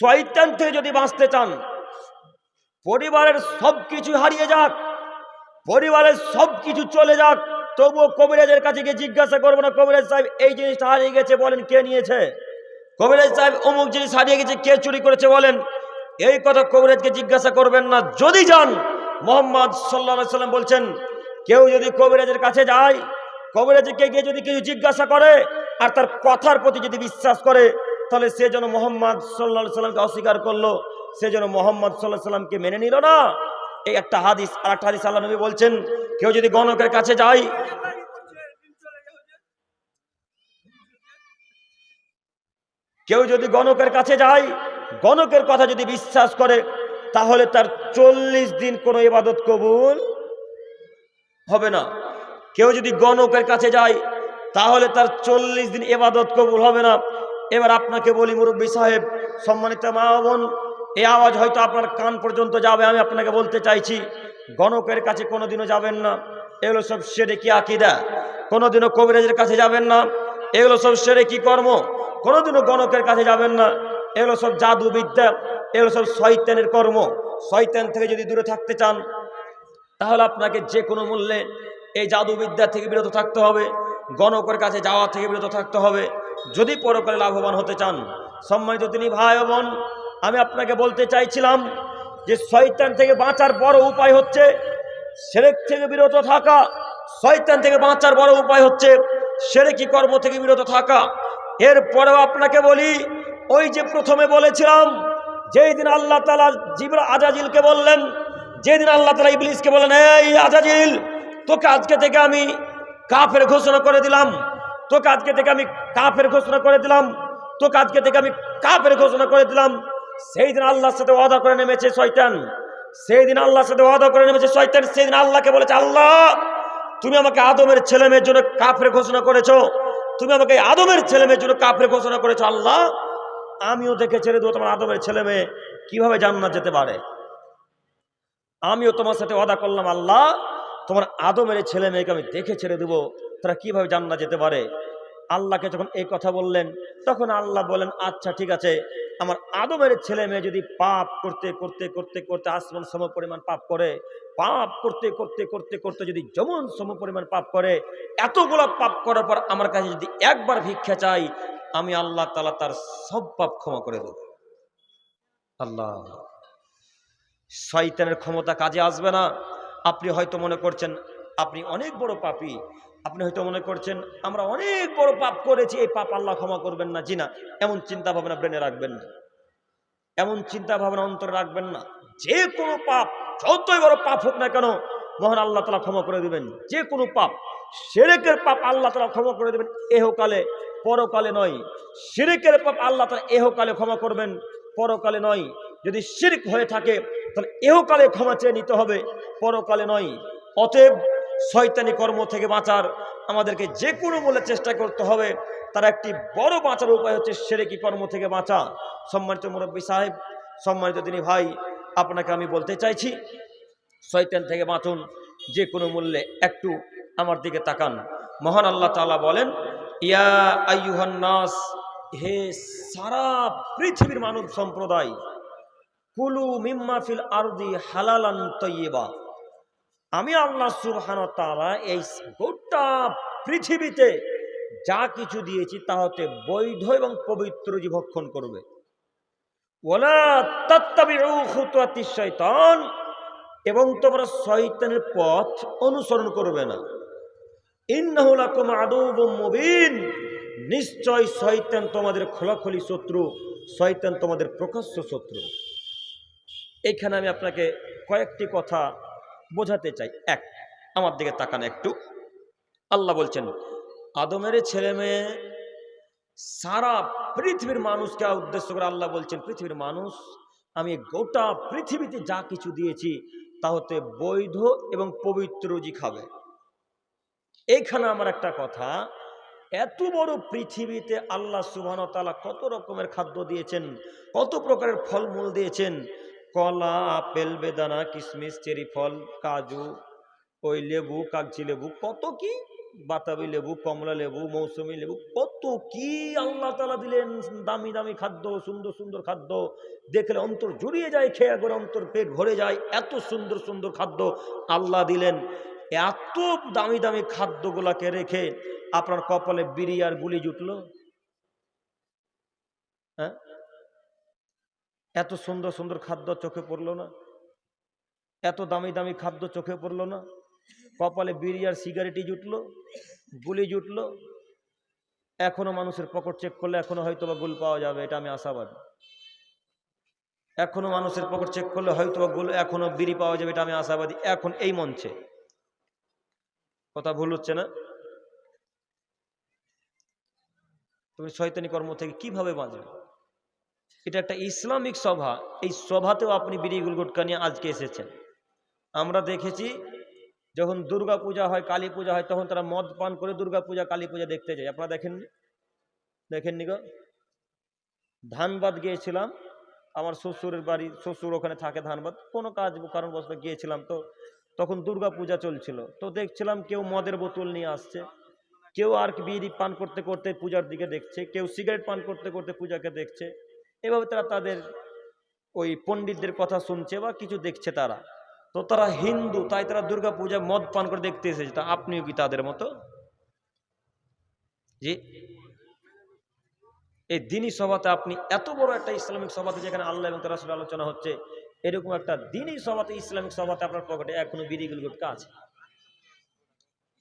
শয়তান থেকে যদি বাঁচতে চান, পরিবারের সব কিছু হারিয়ে যাক, পরিবারের সব কিছু চলে যাক, তবুও কবিরাজের কাছে গিয়ে জিজ্ঞাসা করব না, কবিরাজ সাহেব, এই জিনিসটা হারিয়ে গেছে বলেন, কে নিয়েছে? কবিরাজ সাহেব, অমুক জিনিস হারিয়ে গেছে, কে চুরি করেছে বলেন? এই কথা কবিরাজকে জিজ্ঞাসা করবেন না। যদি যান, মোহাম্মদ সাল্লা সাল্লাম বলছেন, কেউ যদি কবিরাজের কাছে যায়, কবিরাজকে গিয়ে যদি কিছু জিজ্ঞাসা করে, আর তার কথার প্রতি যদি বিশ্বাস করে তাহলে সে যেন মোহাম্মদ সাল্লা সাল্লামকে অস্বীকার করল, সে যেন মোহাম্মদ সাল্লাহ সাল্লামকে মেনে নিল না। এই একটা হাদিস আর একটা হাদিস আল্লাহ নবী বলছেন, কেউ যদি গণকের কাছে যায়, কেউ যদি গণকের কাছে যায়, গণকের কথা যদি বিশ্বাস করে, তাহলে তার চল্লিশ দিন কোনো ইবাদত কবুল হবে না। কেউ যদি গণকের কাছে যায়, তাহলে তার চল্লিশ দিন এবাদত কবুল হবে না। এবার আপনাকে বলি, মুরব্বী সাহেব, সম্মানিত মা বোন এই আওয়াজ হয়তো আপনার কান পর্যন্ত যাবে, আমি আপনাকে বলতে চাইছি, গণকের কাছে কোনোদিনও যাবেন না, এগুলো সব সেরে কি আকিদা? কোনোদিনও কবিরাজের কাছে যাবেন না, এগুলো সব সেরে কি কর্ম? কোনোদিনও গণকের কাছে যাবেন না, এগুলো সব জাদু বিদ্যা এগুলো সব শয়তানের কর্ম। শয়তান থেকে যদি দূরে থাকতে চান, তাহলে আপনাকে যে কোনো মূল্যে এই জাদুবিদ্যা থেকে বিরত থাকতে হবে। গণকের কাছে যাওয়া থেকে বিরত থাকতে হবে। যদি পরকালে লাভবান হতে চান, সম্মানিত তিনি ভাই বোন, আমি আপনাকে বলতে চাইছিলাম যে শয়তান থেকে বাঁচার বড় উপায় হচ্ছে সেরেক থেকে বিরত থাকা। শয়তান থেকে বাঁচার বড় উপায় হচ্ছে সেরেকি কর্ম থেকে বিরত থাকা। এরপরেও আপনাকে বলি, ওই যে প্রথমে বলেছিলাম, যেই দিন আল্লাহ তালা জিবরা আজাজিলকে বললেন যেদিন আল্লাহ তালা ইবলিসকে বলেন এই আজাজিল, তোকে আজকে থেকে আমি কাফের ঘোষণা করে দিলাম। তোকে আজকে থেকে আমি কাফের ঘোষণা করে দিলাম। তোকে আজকে থেকে আমি কাফের ঘোষণা করে দিলাম। সেই দিন আল্লাহর সাথে ওয়াদা করে নেমেছে শয়তান। সেই দিন আল্লাহর সাথে ওয়াদা করে নেমেছে শয়তান। সেই দিন আল্লাহকে বলেছে, আল্লাহ, তুমি আমাকে আদমের ছেলে মেয়ের জন্য কাফের ঘোষণা করেছ। তুমি আমাকে আদমের ছেলে মেয়ের জন্য কাফের ঘোষণা করেছ। আল্লাহ, আমিও দেখে ছেড়ে দেবো তোমার আদমের ছেলে মেয়ে। কীভাবে জান্নাত যেতে পারে? আমিও তোমার সাথে ওয়াদা করলাম, আল্লাহ তোমার আদমের ছেলে মেয়েকে আমি দেখে ছেড়ে দেবো। তারা কীভাবে জান্নাত যেতে পারে? আল্লাহকে যখন এই কথা বললেন, তখন আল্লাহ বলেন আচ্ছা ঠিক আছে। আমার আদমের ছেলে মেয়ে যদি পাপ করতে করতে করতে করতে আসমান সম পরিমাণ পাপ করে, পাপ করতে করতে করতে করতে যদি যেমন সম পরিমাণ পাপ করে, এতগুলো পাপ করার পর আমার কাছে যদি একবার ভিক্ষা চাই, আমি আল্লাহ তালা তার সব পাপ ক্ষমা করে দেব। আল্লাহ, শয়তানের ক্ষমতা কাজে আসবে না। আপনি হয়তো মনে করছেন, আপনি অনেক বড় পাপী। আপনি হয়তো মনে করছেন, আমরা অনেক বড় পাপ করেছি, এই পাপ আল্লাহ ক্ষমা করবেন না। জি না, এমন চিন্তা ভাবনা ব্রেনে রাখবেন না। এমন চিন্তা ভাবনা অন্তরে রাখবেন না। যে কোনো পাপ, যতই বড় পাপ হোক না কেন, মহান আল্লাহ তালা ক্ষমা করে দেবেন। যে কোনো পাপ, সেরেকের পাপ আল্লাহ তালা ক্ষমা করে দেবেন এহকালে, পরকালে নয়। শিরিকের পাপ আল্লাহ তালা এহকালে ক্ষমা করবেন, পরকালে নয়। যদি শিরিক হয়ে থাকে, তাহলে এহকালে ক্ষমা চেয়ে নিতে হবে। পরকালে নয়। অতএব শয়তানি কর্ম থেকে বাঁচার আমাদেরকে যে কোনো মূল্যে চেষ্টা করতে হবে। তার একটি বড় বাঁচার উপায় হচ্ছে সেরেকি কর্ম থেকে বাঁচা। সম্মানিত মুরব্বী সাহেব, সম্মানিত তিনি ভাই, আপনাকে আমি বলতে চাইছি, শয়তান থেকে বাঁচুন, যে কোনো মূল্যে একটু আমার দিকে তাকান। মহান আল্লাহ তালা বলেন, ইয়া আইয়ুহান নাস, হে সারা পৃথিবীর মানব সম্প্রদায় কুলু মিম্মা ফিল আরদি হালালান তৈবা আমি আল্লাহ সুবহান তাআলা এই গোটা পৃথিবীতে যা কিছু দিয়েছি তা হতে বৈধ এবং পবিত্র জীবক্ষণ করবে। ওলা এবং তোমরা শয়তানের পথ অনুসরণ করবে না। ইন্নাহু লাকুম আদুউম মুবিন, নিশ্চয় শয়তান তোমাদের খোলাখুলি শত্রু, শয়তান তোমাদের প্রকাশ্য শত্রু। এখানে আমি আপনাকে কয়েকটি কথা বোঝাতে চাই। এক, আমার দিকে তাকান একটু। আল্লাহ বলছেন, আদমের ছেলে মেয়ে সারা পৃথিবীর মানুষকে উদ্দেশ্য করে আল্লাহ বলছেন, পৃথিবীর মানুষ, আমি গোটা পৃথিবীতে যা কিছু দিয়েছি, তা হতে বৈধ এবং পবিত্র রুজি খাবে। এইখানে আমার একটা কথা, এত বড় পৃথিবীতে আল্লাহ সুবহান তাআলা কত রকমের খাদ্য দিয়েছেন, কত প্রকারের ফলমূল দিয়েছেন কলা, আপেল, বেদানা কিশমিশ চেরি ফল, কাজু, ওই লেবু, কাগজি লেবু, কত কি? বাতাবি লেবু, কমলা লেবু, মৌসুমি লেবু, কত কি আল্লাহ তালা দিলেন, দামি দামি খাদ্য, সুন্দর সুন্দর খাদ্য। দেখলে অন্তর জুড়িয়ে যায়, খেয়ে করে অন্তর পেট ভরে যায়, এত সুন্দর সুন্দর খাদ্য আল্লাহ দিলেন। এত দামি দামি খাদ্যগুলাকে রেখে আপনার কপালে বিড়ি আর গুলি জুটলো হ্যাঁ? এত সুন্দর সুন্দর খাদ্য চোখে পড়ল না। এত দামি দামি খাদ্য চোখে পড়ল না। কপালে বিড়ি আর সিগারেটই জুটলো, গুলি জুটলো। এখনও মানুষের পকেট চেক করলে এখনও হয়তো বা গুল পাওয়া যাবে, এটা আমি আশাবাদী। এখনও মানুষের পকেট চেক করলে হয়তো বা গুল, এখনও বিড়ি পাওয়া যাবে, এটা আমি আশাবাদী। এখন এই মঞ্চে। কথা ভুল হচ্ছে না? তুমি শয়তানি কর্ম থেকে কীভাবে বাঁচবে? এটা একটা ইসলামিক সভা। এই সভাতেও আপনি বিড়ি গুলগুটকা নিয়ে আজকে এসেছেন। আমরা দেখেছি, যখন দুর্গা পূজা হয়, কালী পূজা হয়, তখন তারা মদ পান করে দুর্গা পূজা, কালী পূজা দেখতে যায়। আপনারা দেখেননি? দেখেননি গো? ধানবাদ গিয়েছিলাম। আমার শ্বশুরের বাড়ি, শ্বশুর ওখানে থাকে ধানবাদ। কোনো কাজ কারণবশত গিয়েছিলাম তো। তখন দুর্গা পূজা চলছিল। তো দেখছিলাম কেউ মদের বোতল নিয়ে আসছে। কেউ আর বিড়ি পান করতে করতে পূজার দিকে দেখছে। কেউ সিগারেট পান করতে করতে পূজাকে দেখছে। এভাবে তারা তাদের ওই পণ্ডিতদের কথা শুনছে বা কিছু দেখছে তারা। তো তারা হিন্দু, তাই তারা দুর্গা পূজা মদ পান করে দেখতে এসেছে। তা আপনিও কি তাদের মতো? জি। এই দিনী সভাতে আপনি এত বড় একটা ইসলামিক সভাতে যেখানে আল্লাহ এবং তারা আলোচনা হচ্ছে, এরকম একটা দিনই সভাতে, ইসলামিক সভাতে আপনার পকেটে এখনও বিড়িগুল গুটকা আছে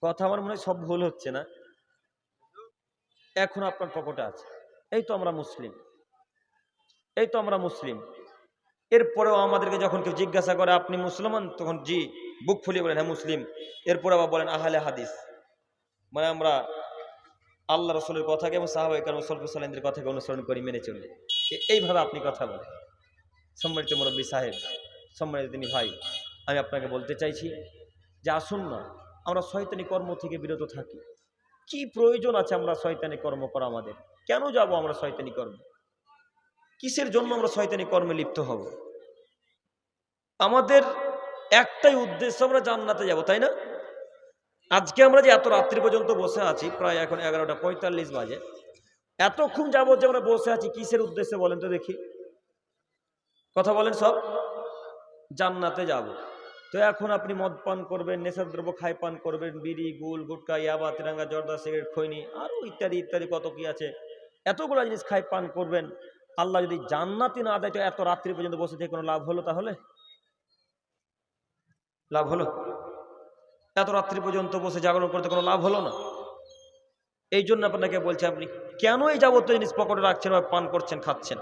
কথা আমার মনে হয় সব ভুল হচ্ছে না। এখন আপনার পকেটে আছে। এই তো আমরা মুসলিম। এই তো আমরা মুসলিম। এরপরেও আমাদেরকে যখন কেউ জিজ্ঞাসা করে, আপনি মুসলমান? তখন, জি। বুক ফুলিয়ে বলেন হ্যাঁ মুসলিম। এরপরে আবার বলেন, আহলে হাদিস। মানে আমরা আল্লাহ রসুলের কথাকে এবং সল্প সালাইনদের কথাকে অনুসরণ করি, মেনে চলি। এইভাবে আপনি কথা বলেন। সম্মানিত মুরব্বী সাহেব, সম্মানিত তিনি ভাই, আমি আপনাকে বলতে চাইছি যে আসুন না, আমরা শয়তানি কর্ম থেকে বিরত থাকি। কি প্রয়োজন আছে আমরা শয়তানি কর্ম করা আমাদের? কেন যাব আমরা শয়তানি কর্ম? কিসের জন্য আমরা শয়তানি কর্মে লিপ্ত হব? আমাদের একটাই উদ্দেশ্য, আমরা জান্নাতে যাব, তাই না? আজকে আমরা যে এত রাত্রি পর্যন্ত বসে আছি, প্রায় এখন এগারোটা পঁয়তাল্লিশ বাজে, এতক্ষণ যাবত যে আমরা বসে আছি, কিসের উদ্দেশ্যে বলেন তো দেখি। কথা বলেন সব? জান্নাতে যাব। তো এখন আপনি মদ পান করবেন, নেশার দ্রব্য খাই পান করবেন, বিড়ি, গুল, গুটকা, ইয়াবা, তিরাঙ্গা, জর্দা, সিগারেট, খৈনি আরও ইত্যাদি ইত্যাদি কত কি আছে, এতগুলো জিনিস খাই পান করবেন। আল্লাহ যদি জান্নাতি না দেয়, তো এত রাত্রি পর্যন্ত বসে থেকে কোনো লাভ হলো তাহলে? লাভ হলো? এত রাত্রি পর্যন্ত বসে জাগরণ করতে কোনো লাভ হলো না? এই জন্য আপনাকে বলছি আপনি, কেন এই যাবতীয় জিনিস পকেটে রাখছেন বা পান করছেন, খাচ্ছেন?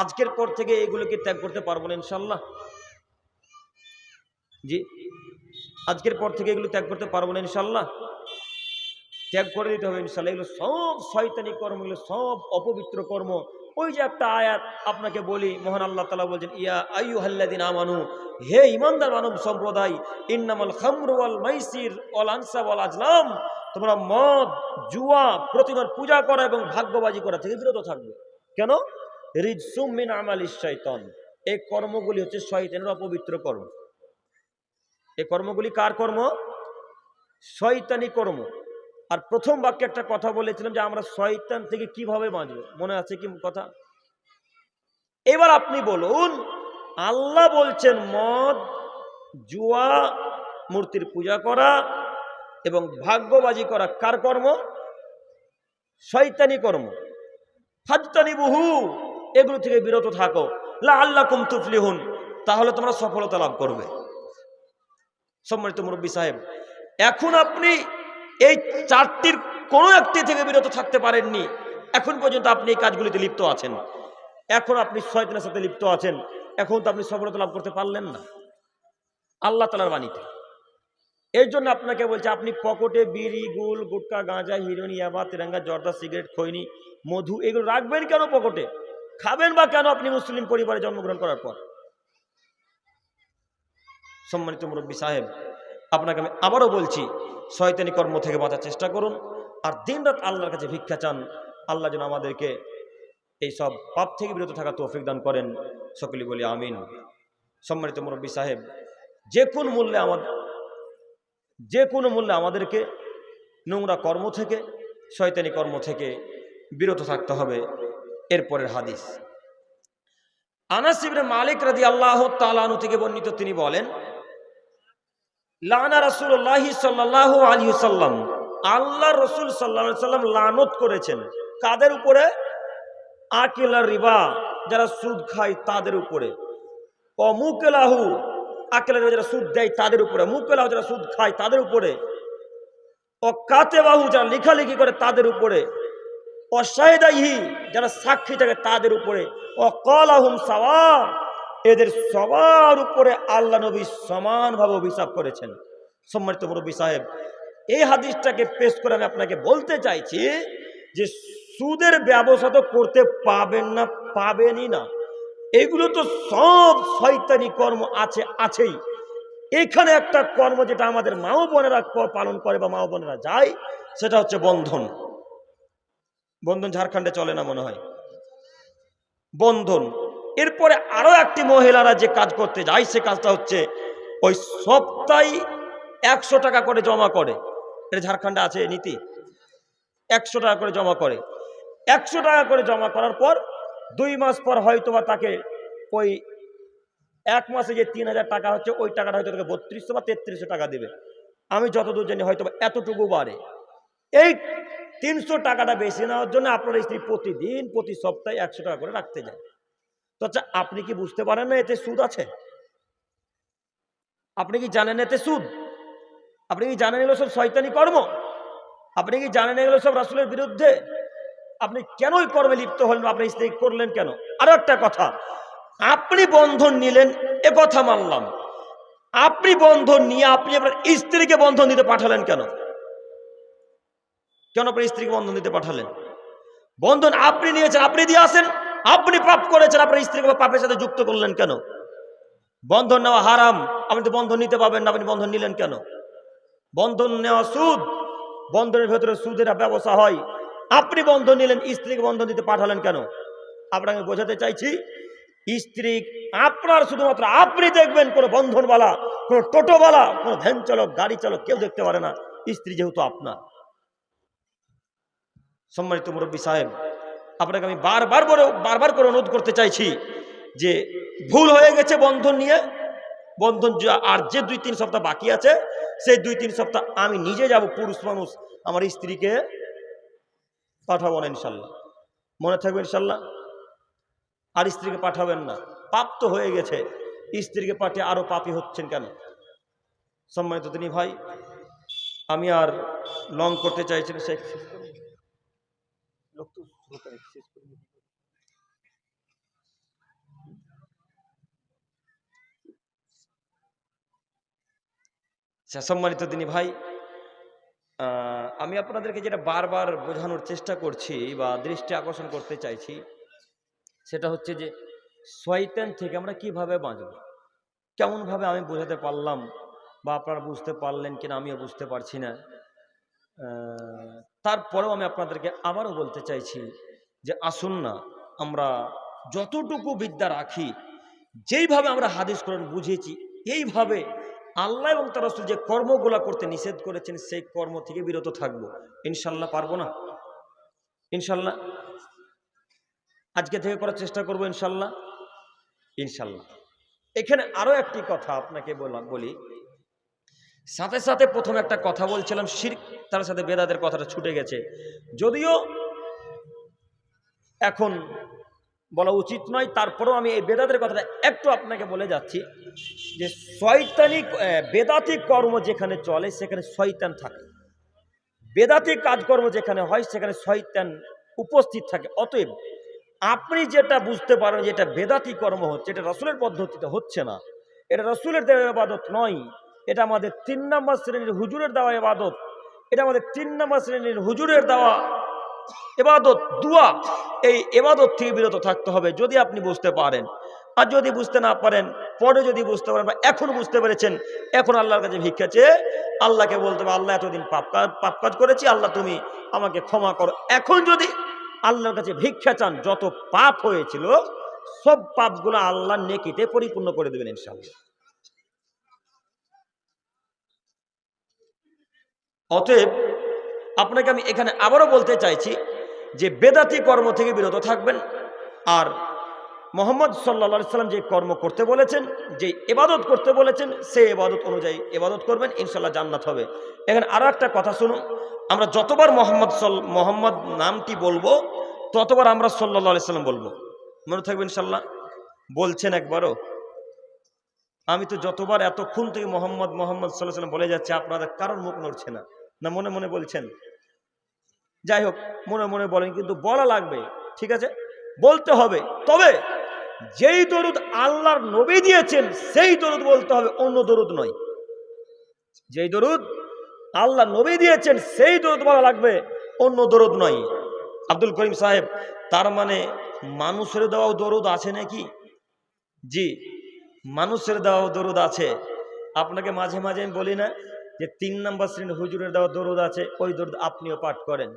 আজকের পর থেকে এগুলোকে ত্যাগ করতে পারব না ইনশাল্লাহ জি? আজকের পর থেকে এগুলো ত্যাগ করতে পারব না ইনশাল্লাহ ত্যাগ করে দিতে হবে ইনশাল্লাহ এগুলো সব শয়তানি কর্ম, এগুলো সব অপবিত্র কর্ম। ওই যে একটা আয়াত আপনাকে বলি, মোহন আল্লাহ তালা বলছেন, ইয়া আয়ু হাল্লাদিন আমানু, হে ইমানদার মানব সম্প্রদায়, ইন্নামাল খামরু ওয়াল মাইসির ওয়াল আনসাব ওয়াল আজলাম, তোমরা মদ, জুয়া, প্রতিমার পূজা করা এবং ভাগ্যবাজি করা থেকে বিরত থাকবে। কেন? রিজসুম মিন আমালিশ এই কর্মগুলি হচ্ছে শয়তানের অপবিত্র কর্ম। এই কর্মগুলি কার কর্ম? শয়তানি কর্ম। আর প্রথম বাক্যে একটা কথা বলেছিলাম যে আমরা শয়তান থেকে কীভাবে বাঁচবো? মনে আছে কি কথা? এবার আপনি বলুন, আল্লাহ বলছেন মদ, জুয়া, মূর্তির পূজা করা এবং ভাগ্যবাজি করা কার কর্ম? শয়তানি কর্ম। ফাজতানি বহু, এগুলো থেকে বিরত থাকো। লা আল্লাহ কুম তুফলিহুন, তাহলে তোমরা সফলতা লাভ করবে। সম্মানিত মুরব্বী সাহেব, এখন আপনি এই চারটির কোনো একটি থেকে বিরত থাকতে পারেননি। এখন পর্যন্ত আপনি এই কাজগুলিতে লিপ্ত আছেন। এখন আপনি শয়তানের সাথে লিপ্ত আছেন। এখন তো আপনি সফলতা লাভ করতে পারলেন না। আল্লাহ তালার বাণীতে। এর জন্য আপনাকে বলছে, আপনি পকেটে বিড়ি গুল গুটকা, গাঁজা হিরোইন ইয়াবা, তিরঙ্গা, জর্দা, সিগারেট, খৈনি, মধু এগুলো রাখবেন কেন পকেটে? খাবেন বা কেন আপনি মুসলিম পরিবারে জন্মগ্রহণ করার পর? সম্মানিত মুরব্বী সাহেব আপনাকে আমি আবারও বলছি, শয়তানি কর্ম থেকে বাঁচার চেষ্টা করুন। আর দিনরাত আল্লাহর কাছে ভিক্ষা চান, আল্লাহ যেন আমাদেরকে এই সব পাপ থেকে বিরত থাকা তৌফিক দান করেন। সকলে বলি আমিন। সম্মানিত মুরব্বী সাহেব, যে কোন মূল্যে আমাদের যে কোনো মূল্যে আমাদেরকে নোংরা কর্ম থেকে, শয়তানি কর্ম থেকে বিরত থাকতে হবে এরপরের হাদিস। আনাস ইবনে মালিক রাদি আল্লাহ তালানু থেকে বর্ণিত তিনি বলেন লানা রাসূলুল্লাহ সাল্লাল্লাহু আলাইহি সাল্লাম আল্লাহ রসুল সাল্লাল্লাহু সাল্লাম লানত করেছেন। কাদের উপরে? আকিলা রিবা, যারা সুদ খায় তাদের উপরে। অমুকেলাহু আকেলা যারা সুদ দেয় তাদের উপরে। মুকেলাহু যারা সুদ খায় তাদের উপরে। অকাতেবাহু যারা লেখালেখি করে তাদের উপরে। অসাহেদাহি যারা সাক্ষী থাকে তাদের উপরে। অকলাহুম সাওয়া এদের সবার উপরে আল্লাহ নবী সমানভাবে অভিশাপ করেছেন। সম্মানিত মুরব্বী সাহেব, এই হাদিসটাকে পেশ করে আমি আপনাকে বলতে চাইছি যে সুদের ব্যবসা তো করতে পাবেন না, পাবেনই না। এগুলো তো সব শয়তানি কর্ম আছে, আছেই। এখানে একটা কর্ম যেটা আমাদের মাও বোনেরা পালন করে বা মাও বোনেরা যায়, সেটা হচ্ছে বন্ধন। বন্ধন ঝাড়খণ্ডে চলে না মনে হয়? বন্ধন। এরপরে আরও একটি মহিলারা যে কাজ করতে যায়, সে কাজটা হচ্ছে ওই সপ্তাহে একশো টাকা করে জমা করে। এটা ঝাড়খণ্ডে আছে নীতি। একশো টাকা করে জমা করে। একশো টাকা করে জমা করার পর দুই মাস পর হয়তো বা তাকে ওই এক মাসে যে তিন হাজার টাকা হচ্ছে, ওই টাকাটা হয়তো তাকে বত্রিশশো বা তেত্রিশশো টাকা দেবে। আমি যতদূর জানি হয়তো এতটুকু বাড়ে। এই তিনশো টাকাটা বেশি নেওয়ার জন্য আপনার স্ত্রী প্রতিদিন, প্রতি সপ্তাহে একশো টাকা করে রাখতে যায়। তো আচ্ছা আপনি কি বুঝতে পারেন না এতে সুদ আছে? আপনি কি জানেন এতে সুদ? আপনি কি জানেন এগুলো সব শয়তানি কর্ম? আপনি কি জানেন এগুলো সব রাসুলের বিরুদ্ধে? আপনি কেন ওই কর্মে লিপ্ত হলেন আপনি স্ত্রী করলেন কেন? আরও একটা কথা, আপনি বন্ধন নিলেন, এ কথা মানলাম। আপনি বন্ধন নিয়ে আপনি আপনার স্ত্রীকে বন্ধন দিতে পাঠালেন কেন? কেন আপনার স্ত্রীকে বন্ধন দিতে পাঠালেন? বন্ধন আপনি নিয়েছেন, আপনি দিয়ে আসেন। আপনি পাপ করেছেন, আপনার স্ত্রীকে পাপের সাথে যুক্ত করলেন কেন? বন্ধন নেওয়া হারাম, আপনি তো বন্ধন নিতে পারবেন না, আপনি বন্ধন নিলেন কেন? বন্ধন নেওয়া সুদ, বন্ধনের ভেতরে সুদের ব্যবসা হয়। আপনি বন্ধন নিলেন, স্ত্রীকে বন্ধন দিতে পাঠালেন কেন? আপনাকে বোঝাতে চাইছি, স্ত্রী আপনার শুধুমাত্র, আপনি দেখবেন কোনো বন্ধনওয়ালা, কোনো টোটোওয়ালা, কোনো ভ্যান চালক গাড়ি চালক কেউ দেখতে পারে না, স্ত্রী যেহেতু আপনার। সম্মানিত মুরব্বী সাহেব আপনাকে আমি বারবার করে বারবার করে অনুরোধ করতে চাইছি যে ভুল হয়ে গেছে বন্ধন নিয়ে। বন্ধন আর যে দুই তিন সপ্তাহ বাকি আছে, সেই দুই তিন সপ্তাহ আমি নিজে যাব, পুরুষ মানুষ, আমার স্ত্রীকে পাঠাবো না ইনশাল্লাহ। মনে থাকবে ইনশাল্লাহ? আর স্ত্রীকে পাঠাবেন না। পাপ তো হয়ে গেছে। স্ত্রীকে পাঠিয়ে আরও পাপি হচ্ছেন কেন? সম্মানিত তিনি ভাই, আমি আর লং করতে চাইছি শেখ লোক তো ঢোকায়, শেষ করে দিই। আচ্ছা, সম্মানিত তিনি ভাই আমি আপনাদেরকে যেটা বারবার বোঝানোর চেষ্টা করছি বা দৃষ্টি আকর্ষণ করতে চাইছি, সেটা হচ্ছে যে শয়তান থেকে আমরা কীভাবে বাঁচব? কেমনভাবে আমি বোঝাতে পারলাম বা আপনারা বুঝতে পারলেন কিনা আমিও বুঝতে পারছি না। তারপরেও আমি আপনাদেরকে আবারও বলতে চাইছি যে আসুন না, আমরা যতটুকু বিদ্যা রাখি, যেইভাবে আমরা হাদিস করেন বুঝেছি, এইভাবে আল্লাহ এবং তার যে কর্মগুলা করতে নিষেধ করেছেন, সেই কর্ম থেকে বিরত থাকব। ইনশাল্লাহ পারব না? ইনশাল্লাহ আজকে থেকে করার চেষ্টা করব ইনশাল্লাহ ইনশাল্লাহ এখানে আরও একটি কথা আপনাকে বললাম বলি। সাথে সাথে প্রথম একটা কথা বলছিলাম শির তার সাথে বেদাদের কথাটা ছুটে গেছে। যদিও এখন বলা উচিত নয় তারপরেও আমি এই বেদাতের কথাটা একটু আপনাকে বলে যাচ্ছি যে শয়তানিক আহ, বেদাতি কর্ম যেখানে চলে সেখানে শয়তান থাকে। বেদাতি কাজকর্ম যেখানে হয় সেখানে শয়তান উপস্থিত থাকে। অতএব আপনি যেটা বুঝতে পারেন যে এটা বেদাতি কর্ম হচ্ছে এটা রসুলের পদ্ধতিতে হচ্ছে না। এটা রসুলের দেওয়া এবাদত নয়। এটা আমাদের তিন নম্বর শ্রেণির হুজুরের দেওয়া এবাদত এটা আমাদের তিন নম্বর শ্রেণির হুজুরের দেওয়া এবাদত দুয়া। এই এবাদত থেকে বিরত থাকতে হবে যদি আপনি বুঝতে পারেন। আর যদি বুঝতে না পারেন, পরে যদি বুঝতে পারেন বা এখন বুঝতে পেরেছেন, এখন আল্লাহর কাছে ভিক্ষা চেয়ে আল্লাহকে বলতে হবে, আল্লাহ, এতদিন পাপ কাজ পাপ কাজ করেছি, আল্লাহ, তুমি আমাকে ক্ষমা করো। এখন যদি আল্লাহর কাছে ভিক্ষা চান, যত পাপ হয়েছিল, সব পাপগুলো আল্লাহ নেকিতে পরিপূর্ণ করে দেবেন ইনশাআল্লাহ। অতএব আপনাকে আমি এখানে আবারও বলতে চাইছি যে বেদাতি কর্ম থেকে বিরত থাকবেন। আর মোহাম্মদ সাল্লা সাল্লাম যে কর্ম করতে বলেছেন, যে এবাদত করতে বলেছেন, সে এবাদত অনুযায়ী এবাদত করবেন ইনশাল্লাহ জান্নাত হবে। এখানে আরও একটা কথা শুনুন, আমরা যতবার মোহাম্মদ সল, মোহাম্মদ নামটি বলব, ততবার আমরা সাল্লা সাল্লাম বলব। মনে থাকবে ইনশাল্লাহ বলছেন একবারও। আমি তো যতবার এতক্ষণ থেকে মোহাম্মদ মোহাম্মদ সাল্লাহ সাল্লাম বলে যাচ্ছে, আপনাদের কারোর মুখ নড়ছে না। না মনে মনে বলছেন? যাই হোক, মনে মনে বলেন, কিন্তু বলা লাগবে, ঠিক আছে? বলতে হবে। তবে যেই দরুদ আল্লাহর নবী দিয়েছেন, সেই দরুদ বলতে হবে, অন্য দরুদ নয়। যেই দরুদ আল্লাহ নবী দিয়েছেন, সেই দরুদ বলা লাগবে, অন্য দরুদ নয়। আব্দুল করিম সাহেব, তার মানে মানুষের দেওয়াও দরুদ আছে নাকি? জি, মানুষের দেওয়াও দরুদ আছে। আপনাকে মাঝে মাঝে আমি বলি না যে তিন নম্বর শ্রেণি হুজুরের দেওয়া দরুদ আছে, ওই দরুদ আপনিও পাঠ করেন।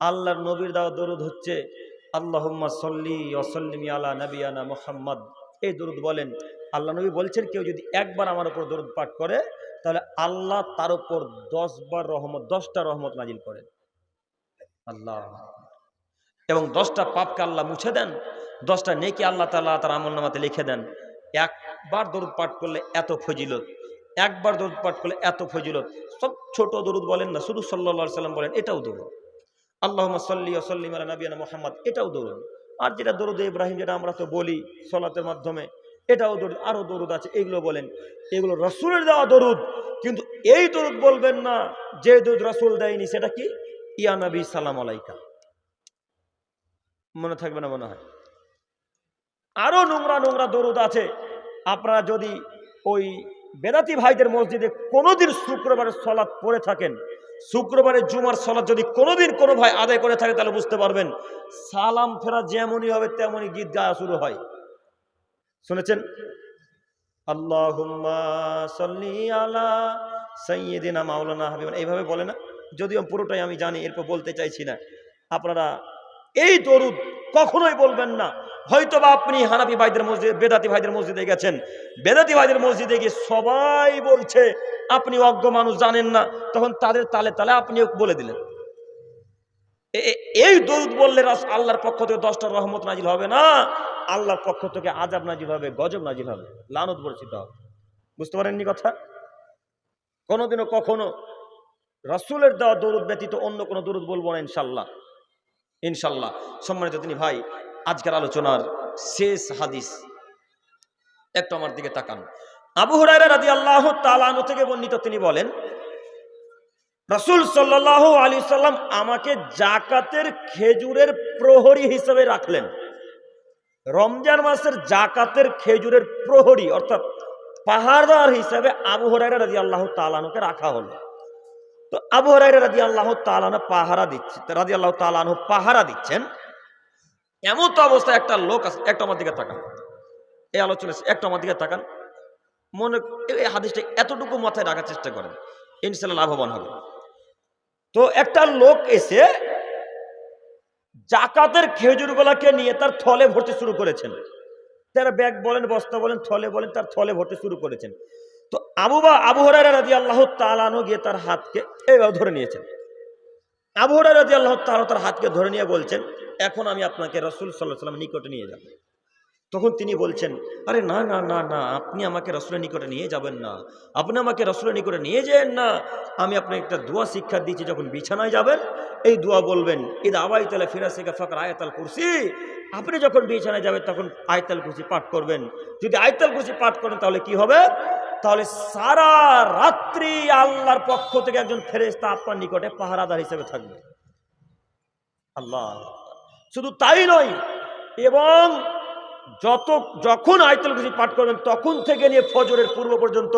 আল্লাহর নবীর দেওয়া দরুদ হচ্ছে, আল্লাহুম্মা সল্লি অসল্লিমি আলা নবিয়ানা মোহাম্মদ। এই দরুদ বলেন, আল্লাহ নবী বলছেন, কেউ যদি একবার আমার উপর দরুদ পাঠ করে, তাহলে আল্লাহ তার উপর দশবার রহমত, দশটা রহমত নাজিল করেন। আল্লাহ। এবং দশটা পাপকে আল্লাহ মুছে দেন, দশটা নেকি আল্লাহ তাল্লাহ তার আমল নামাতে লিখে দেন। একবার দরুদ পাঠ করলে এত ফজিলত। একবার দরুদ পাঠ করলে এত ফজিলত। সব ছোট দরুদ বলেন না, শুধু সাল্লা সাল্লাম বলেন, এটাও দরুদ। আল্লাহ সাল্লি সাল্লিম আলা নবিয়ানা মোহাম্মদ, এটাও দরুদ। আর যেটা দরুদ ইব্রাহিম, যেটা আমরা তো বলি সলাতের মাধ্যমে, এটাও দরুদ, আরও দরুদ আছে, এগুলো বলেন। এগুলো রসুলের দেওয়া দরুদ, কিন্তু এই দরুদ বলবেন না, যে দরুদ রসুল দেয়নি, সেটা কি? ইয়া নবী, সালাম আলাইকা। মনে থাকবে না মনে হয়? আরও নোংরা নোংরা দরুদ আছে। আপনারা যদি ওই বেদাতি ভাইদের মসজিদে কোনোদিন শুক্রবারের সলাৎ পড়ে থাকেন। শুক্রবারের জুমার সলাৎ যদি কোনোদিন কোনো ভাই আদায় করে থাকে, তাহলে বুঝতে পারবেন, সালাম ফেরা যেমনই হবে, তেমনই গীত গাওয়া শুরু হয়। শুনেছেন? আল্লাহুম্মা সাল্লি আলা সাইয়্যিদিনা মাওলানা হাবিবান। এইভাবে বলে না? যদিও পুরোটাই আমি জানি, এরপর বলতে চাইছি না। আপনারা এই দরুদ কখনোই বলবেন না। হয়তো বা আপনি হানাফি ভাইদের মসজিদ, বেদাতি ভাইদের মসজিদে গেছেন। বেদাতি ভাইদের মসজিদে গিয়ে সবাই বলছে, আপনি অজ্ঞ মানুষ, জানেন না। তখন তাদের তালে তালে আপনিও বলে দিলেন। এই দরুদ বললে রাস, আল্লাহর পক্ষ থেকে দশটা রহমত নাজিল হবে না? আল্লাহর পক্ষ থেকে আজাব নাজিল হবে, গজব নাজিল হবে। লানত বর্ষিত হবে। বুঝতে পারেননি কথা? কোনোদিনও কখনো রাসূলের দেওয়া দরুদ ব্যতীত অন্য কোনো দরুদ বলব না ইনশাল্লাহ। ইনশাল্লাহ। সম্মানিত তিনি ভাই আজকের আলোচনার শেষ হাদিস। একটু আমার দিকে তাকান। আবু হুরায়রা আনহু থেকে বর্ণিত তিনি বলেন, রসুল সাল্লাল্লাহু আলাইহি সাল্লাম আমাকে জাকাতের খেজুরের প্রহরী হিসেবে রাখলেন। রমজান মাসের জাকাতের খেজুরের প্রহরী অর্থাৎ পাহাড়দার হিসেবে আবু হরাইরা রাজি আল্লাহ তালানুকে রাখা হলো। তো আবু হরাইরা রাজি আল্লাহ তালানো পাহারা দিচ্ছে রাজি আল্লাহ তালানু পাহারা দিচ্ছেন। এমন তো অবস্থায় একটা লোক আছে, একটা আমার দিকে তাকান। এই আলোচনা একটা আমার দিকে তাকান। মনে এই হাদিসটা এতটুকু মাথায় রাখার চেষ্টা করেন ইনশাল্লাহ লাভবান হবে তো একটা লোক এসে জাকাতের খেজুরগুলাকে নিয়ে তার থলে ভরতে শুরু করেছেন। তার ব্যাগ বলেন, বস্তা বলেন, থলে বলেন, তার থলে ভরতে শুরু করেছেন। তো আবু বা, আবু হরারা রাজি আল্লাহ তালানো গিয়ে তার হাতকে এইভাবে ধরে নিয়েছেন। আবু হরারা রাজি আল্লাহ তালা তার হাতকে ধরে নিয়ে বলছেন এখন আমি আপনাকে রসুল সাল্লাহ সাল্লাম নিকটে নিয়ে যাব। তখন তিনি বলছেন, আরে না না না না, আপনি আমাকে রসুলের নিকটে নিয়ে যাবেন না। আপনি আমাকে রসুলের নিকটে নিয়ে যেন না। আমি আপনাকে একটা দোয়া শিক্ষা দিচ্ছি, যখন বিছানায় যাবেন, এই দোয়া বলবেন ঈদ আবাই তালা ফিরাসিকা ফাকর আয়তাল কুরসি। আপনি যখন বিছানায় যাবেন, তখন আয়তাল কুরসি পাঠ করবেন। যদি আয়তাল কুরসি পাঠ করেন, তাহলে কি হবে? তাহলে সারা রাত্রি আল্লাহর পক্ষ থেকে একজন ফেরেস্তা আপনার নিকটে পাহারাদার হিসেবে থাকবে। আল্লাহ। শুধু তাই নয়, এবং যত, যখন আয়তল কুরসি পাঠ করবেন, তখন থেকে নিয়ে ফজরের পূর্ব পর্যন্ত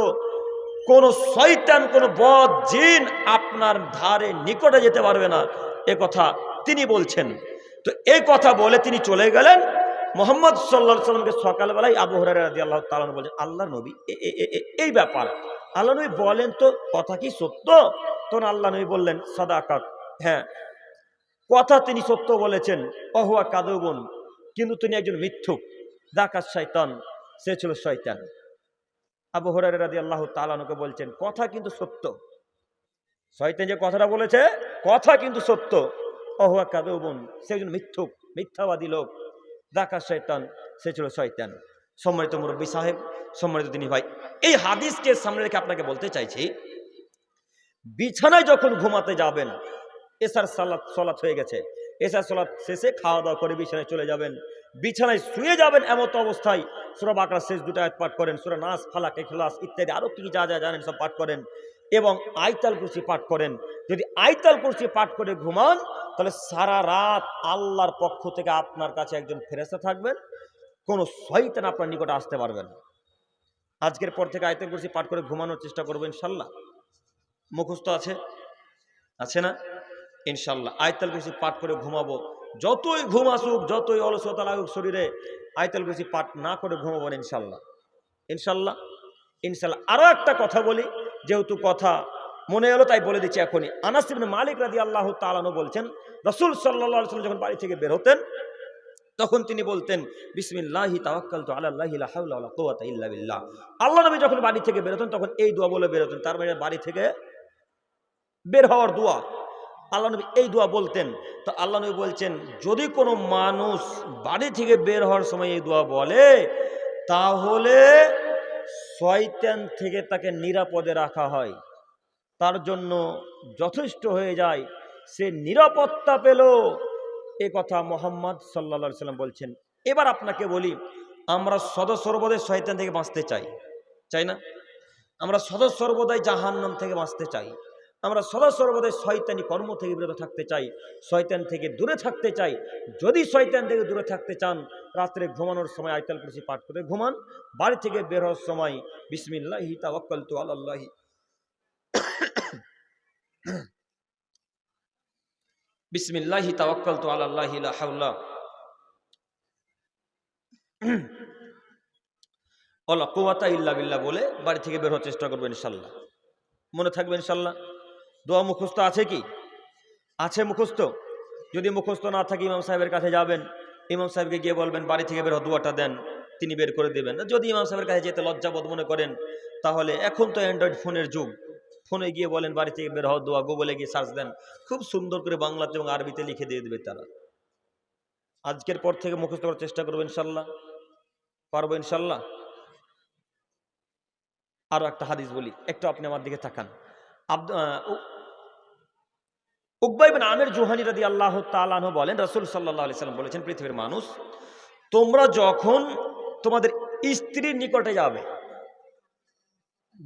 কোন শয়তান, কোন বদ জিন আপনার ধারে নিকটে যেতে পারবে না। এ কথা তিনি বলছেন। তো এই কথা বলে তিনি চলে গেলেন। মোহাম্মদ সাল্লা সাল্লামকে সকালবেলায় আবু হরারি আল্লাহ তালন বলছেন আল্লাহ নবী এই ব্যাপার। আল্লাহ নবী বলেন তো, কথা কি সত্য? তখন আল্লাহ নবী বললেন, সদাকাত। হ্যাঁ কথা তিনি সত্য বলেছেন, অহুয়া কাদবন, কিন্তু তিনি একজন মিথ্যুক ডাকাত শয়তান, সে ছিল শয়তান। আবু হরারি রাদি আল্লাহ তালানুকে বলছেন, কথা কিন্তু সত্য। শয়তান যে কথাটা বলেছে, কথা কিন্তু সত্য। অহুয়া কাবে বোন সে একজন মিথ্যুক, মিথ্যাবাদী লোক ডাকা শয়তান, সে ছিল শয়তান। সম্মানিত মুরব্বী সাহেব, সম্মানিত তিনি ভাই, এই হাদিসকে সামনে রেখে আপনাকে বলতে চাইছি, বিছানায় যখন ঘুমাতে যাবেন এসার সালাত সলাৎ হয়ে গেছে। এসার সলাৎ শেষে খাওয়া দাওয়া করে বিছানায় চলে যাবেন। বিছানায় শুয়ে যাবেন এমত অবস্থায়। সুরা বাকরা শেষ দুটো আয়াত পাঠ করেন। সুরা নাস, ফালাক এখলাস ইত্যাদি আরও কি যা যা জানেন সব পাঠ করেন। এবং আইতাল কুরসি পাঠ করেন। যদি আইতাল কুরসি পাঠ করে ঘুমান, তাহলে সারা রাত আল্লাহর পক্ষ থেকে আপনার কাছে একজন ফেরেস্তা থাকবেন। কোনো শয়তান আপনার নিকটে আসতে পারবেন আজকের পর থেকে আয়তের কুরসি পাঠ করে ঘুমানোর চেষ্টা করব ইনশাল্লাহ। মুখস্থ আছে? আছে না? ইনশাল্লাহ আয়তাল কুরসি পাঠ করে ঘুমাবো। যতই ঘুম আসুক, যতই অলসতা লাগুক শরীরে, আয়তাল কুরসি পাঠ না করে ঘুমাবো না ইনশাল্লাহ ইনশাল্লাহ ইনশাল্লাহ আরও একটা কথা বলি, যেহেতু কথা মনে এলো, তাই বলে দিচ্ছি এখনই। আনাস মালিক রাদি আল্লাহ তালানো বলছেন, রসুল সাল্লাহ যখন বাড়ি থেকে বের হতেন, তখন তিনি বলতেন, বিসমিল্লাহি তাওয়াক্কাল তো আল্লাহি আল্লাহ নবী যখন বাড়ি থেকে বেরোতেন তখন এই দোয়া বলে বেরোতেন তার মানে বাড়ি থেকে বের হওয়ার দোয়া। আল্লাহ নবী এই দোয়া বলতেন। তো আল্লাহ নবী বলছেন, যদি কোনো মানুষ বাড়ি থেকে বের হওয়ার সময় এই দোয়া বলে, তাহলে শয়তান থেকে তাকে নিরাপদে রাখা হয়। তার জন্য যথেষ্ট হয়ে যায়। সে নিরাপত্তা পেল। এ কথা মোহাম্মদ সাল্লা সাল্লাম বলছেন। এবার আপনাকে বলি, আমরা সদা শয়তান থেকে বাঁচতে চাই চাই না? আমরা সদা সর্বদাই জাহান্নাম থেকে বাঁচতে চাই। আমরা সদা সর্বদাই শয়তানি কর্ম থেকে বিরত থাকতে চাই, শয়তান থেকে দূরে থাকতে চাই। যদি শয়তান থেকে দূরে থাকতে চান, রাত্রে ঘুমানোর সময় আইতাল কুরসি পাঠ করে ঘুমান। বাড়ি থেকে বের হওয়ার সময় বিসমিল্লাহি তাওয়াক্কাল তু আল্লাহি বিসমিল্লাহি তাওয়াক্কাল তু আল্লাহি লা হাওলা। ওলা কুয়াতা ইল্লা বিল্লাহ বলে বাড়ি থেকে বের হওয়ার চেষ্টা করবেন ইনশাল্লাহ। মনে থাকবে ইনশাল্লাহ। দোয়া মুখস্থ আছে কি? আছে মুখস্থ। যদি মুখস্থ না থাকে, ইমাম সাহেবের কাছে যাবেন। ইমাম সাহেবকে গিয়ে বলবেন, বাড়ি থেকে বের দোয়াটা দেন। তিনি বের করে দেবেন। যদি ইমাম সাহেবের কাছে যেতে লজ্জাবোধ মনে করেন, তাহলে এখন তো অ্যান্ড্রয়েড ফোনের যুগ। ফোনে গিয়ে বলেন, বাড়ি থেকে বের হওয়া দোয়া, গুগলে গিয়ে সার্চ দেন। খুব সুন্দর করে বাংলাতে এবং আরবিতে লিখে দিয়ে দেবে তারা। আজকের পর থেকে মুখস্থ করার চেষ্টা করব ইনশাল্লাহ। পারব ইনশাল্লাহ? আরও একটা হাদিস বলি। একটু আপনি আমার দিকে তাকান। আব্দ উকবাইবেন আমের জোহানি রাদি আল্লাহ তালাহ বলেন, রসুল সাল্লাহ আলি সাল্লাম বলেছেন, পৃথিবীর মানুষ তোমরা যখন তোমাদের স্ত্রীর নিকটে যাবে,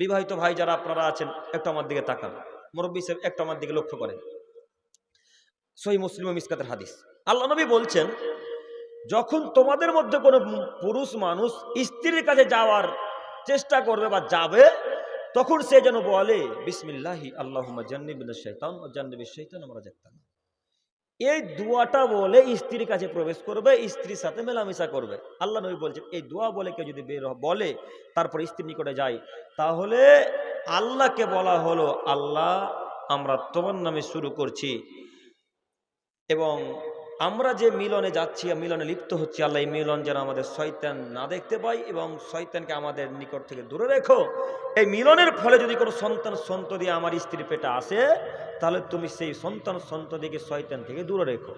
বিবাহিত ভাই যারা আপনারা আছেন, একটু আমার দিকে তাকান। মুরব্বী সাহেব একটু আমার দিকে লক্ষ্য করেন। সহি মুসলিম মিসকাতের হাদিস। আল্লাহ নবী বলছেন, যখন তোমাদের মধ্যে কোনো পুরুষ মানুষ স্ত্রীর কাছে যাওয়ার চেষ্টা করবে বা যাবে তখন সে যেন বলে, বিসমিল্লাহি আল্লাহ জান্নিবিন শৈতান ও জান্নিবি শৈতান আমরা দেখতাম এই দোয়াটা বলে স্ত্রীর কাছে প্রবেশ করবে, স্ত্রীর সাথে মেলামেশা করবে। আল্লাহ নবী বলছেন, এই দোয়া বলে কেউ যদি বের বলে, তারপর স্ত্রীর নিকটে যায় তাহলে আল্লাহকে বলা হলো, আল্লাহ, আমরা তোমার নামে শুরু করছি এবং আমরা যে মিলনে যাচ্ছি মিলনে লিপ্ত হচ্ছি, আল্লাহ এই মিলন যেন আমাদের শয়তান না দেখতে পাই এবং শয়তানকে আমাদের নিকট থেকে দূরে রেখো। এই মিলনের ফলে যদি কোনো সন্তান সন্ততি আমার স্ত্রীর পেটে আসে, তাহলে তুমি সেই সন্তান সন্ততিকে শয়তান থেকে দূরে রেখো।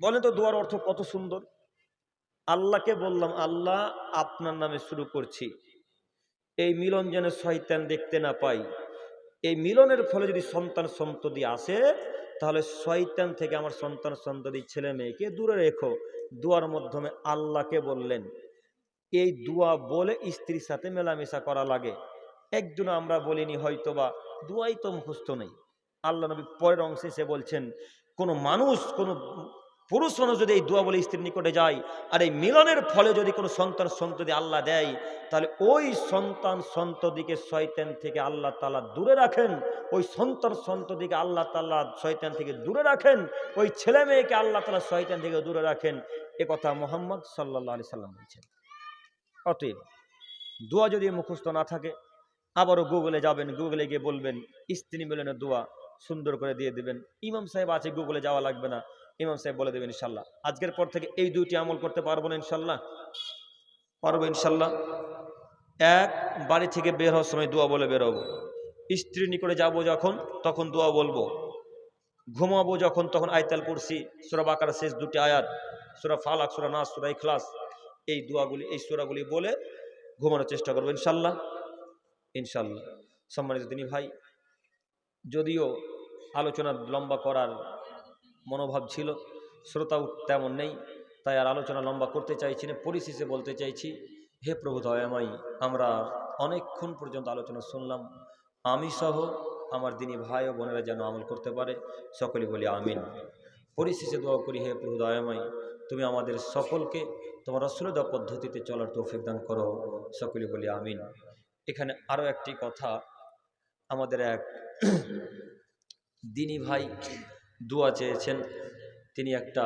বলেন তো দুয়ার অর্থ কত সুন্দর? আল্লাহকে বললাম, আল্লাহ আপনার নামে শুরু করছি। এই মিলন যেন শয়তান দেখতে না পাই এই মিলনের ফলে যদি সন্তান সন্ততি আসে তাহলে শয়তান থেকে আমার সন্তান সন্ততি ছেলে মেয়েকে দূরে রেখো। দুয়ার মাধ্যমে আল্লাহকে বললেন, এই দুয়া বলে স্ত্রীর সাথে মেলামেশা করা লাগে। একজন আমরা বলিনি হয়তোবা, দুয়াই তো মুখস্থ নেই। আল্লাহ নবী পরের অংশে সে বলছেন, কোনো মানুষ কোনো পুরুষ মানুষ যদি এই দোয়া বলে স্ত্রীর নিকটে যায়, আর এই মিলনের ফলে যদি কোনো সন্তান সন্ততি আল্লাহ দেয়, তাহলে ওই সন্তান সন্ততিকে শয়তান থেকে আল্লাহ তালা দূরে রাখেন, ওই সন্তান সন্ততিকে আল্লাহ তাল্লাহ শয়তান থেকে দূরে রাখেন, ওই ছেলে মেয়েকে আল্লাহ তালা শয়তান থেকে দূরে রাখেন। এ কথা মোহাম্মদ সাল্লাহ আলি সাল্লাম বলছেন। অতএব দোয়া যদি মুখস্থ না থাকে, আবারও গুগলে যাবেন, গুগলে গিয়ে বলবেন, স্ত্রী মিলনের দোয়া সুন্দর করে দিয়ে দেবেন। ইমাম সাহেব আছে, গুগলে যাওয়া লাগবে না। ইমাম সাহেব বলে দেবেন ইনশাল্লাহ। আজকের পর থেকে এই দুইটি আমল করতে পারব না ইনশাল্লাহ। পারব ইনশাল্লাহ। এক, বাড়ি থেকে বের হওয়ার সময় দোয়া বলে বেরোবো। স্ত্রীর নিকটে যাব যখন, তখন দোয়া বলব। ঘুমাবো যখন, তখন আয়তাল কুরসি, সুরা বাকার শেষ দুটি আয়াত, সুরা ফালাক, সুরা নাস, সুরা ইখলাস, এই দোয়াগুলি, এই সুরাগুলি বলে ঘুমানোর চেষ্টা করব ইনশাল্লাহ। ইনশাল্লাহ। সম্মানিত তিনি ভাই, যদিও আলোচনা লম্বা করার মনোভাব ছিল, শ্রোতাও তেমন নেই, তাই আর আলোচনা লম্বা করতে চাইছি না, পরিশেষে বলতে চাইছি, হে প্রভু আমরা অনেকক্ষণ পর্যন্ত আলোচনা শুনলাম, আমি সহ আমার দিনী ভাই ও বোনেরা যেন আমল করতে পারে, সকলে বলি আমিন। পরিশেষে দোয়া করি, হে প্রভু দয়াময়ী, তুমি আমাদের সকলকে তোমার রসুলদা পদ্ধতিতে চলার তৌফিক দান করো, সকলে বলি আমিন। এখানে আরও একটি কথা, আমাদের এক দিনী ভাই দোয়া চেয়েছেন। তিনি একটা